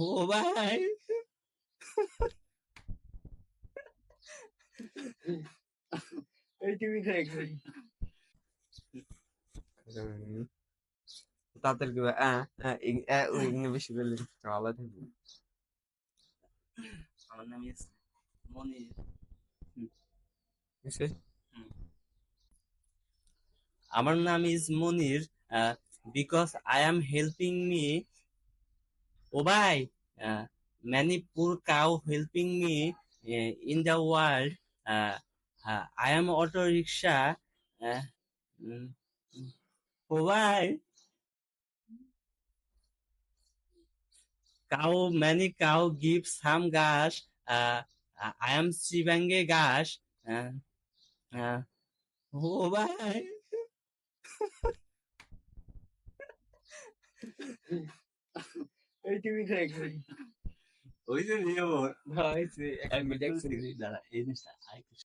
ও ভাই তাড়াতাড়ি বেশি ভালো থাকবে আমার নাম ইস মনির কিসে? আমার নাম is Monir because I am helping me ও ভাই many poor cow helping me in the world I am auto rickshaw ও ভাই cow many cow give some গাছ আই এম শিবাঙ্গে গাছ ও ভাই। এই তুমি দেখবে ওই যে নিয়ে ওর হয়েছে এক মিনিট এক সেকেন্ড দাঁড়া এই জিনিসটা আরেকটু